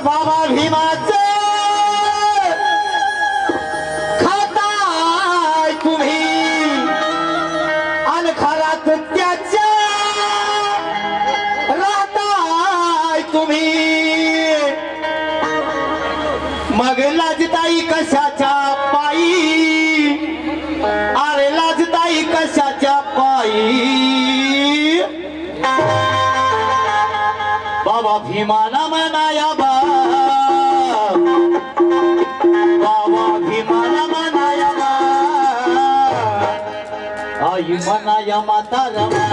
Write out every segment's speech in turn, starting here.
बाबा भीमाच. खाताय तुम्ही. अनखरात त्याच्या राहताय तुम्ही. मग लाजताई कशाच्या पायी? अरे लाजताई कशाच्या पायी? बाबा भीमाना मनाया ஆயுமனாயமா தரமா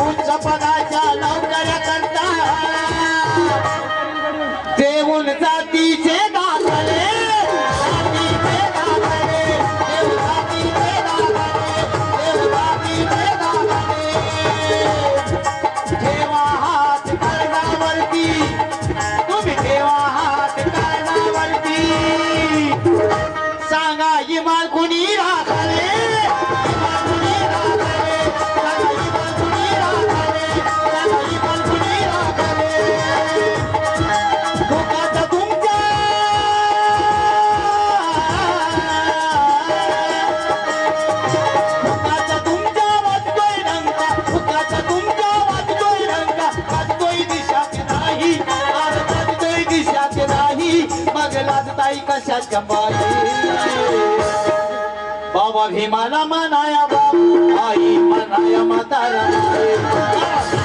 ಉಚ್ಚಪದ देवाच्या पायी. बाबा भीमाला म्हणाया बाबू आई माता म्हातारा.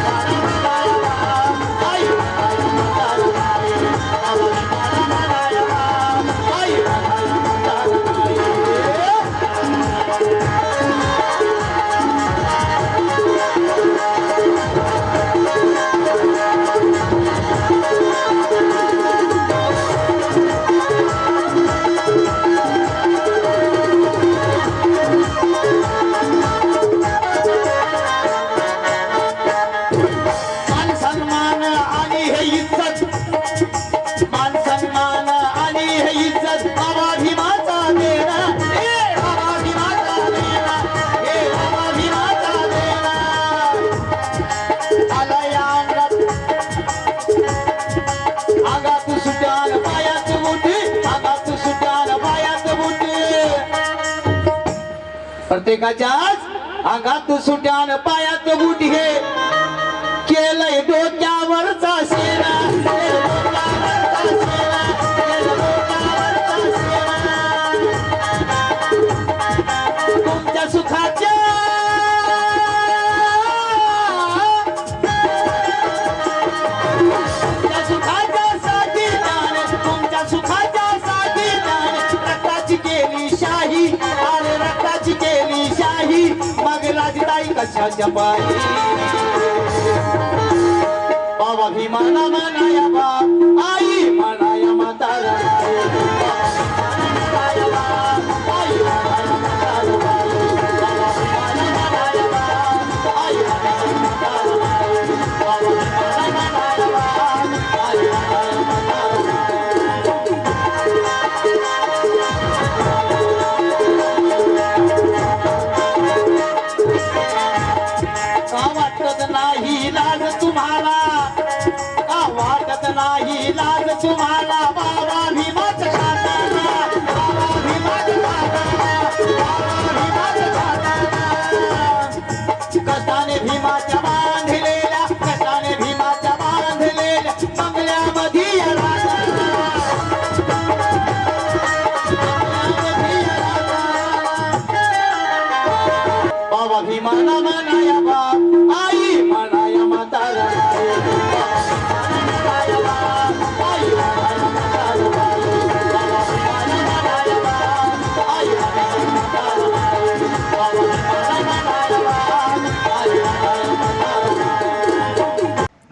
प्रत्येकाच्या अंगात सुट्यान पायात बुट हे केलंय डोक्यावरचा Baba Bhima Namah Naya Baba.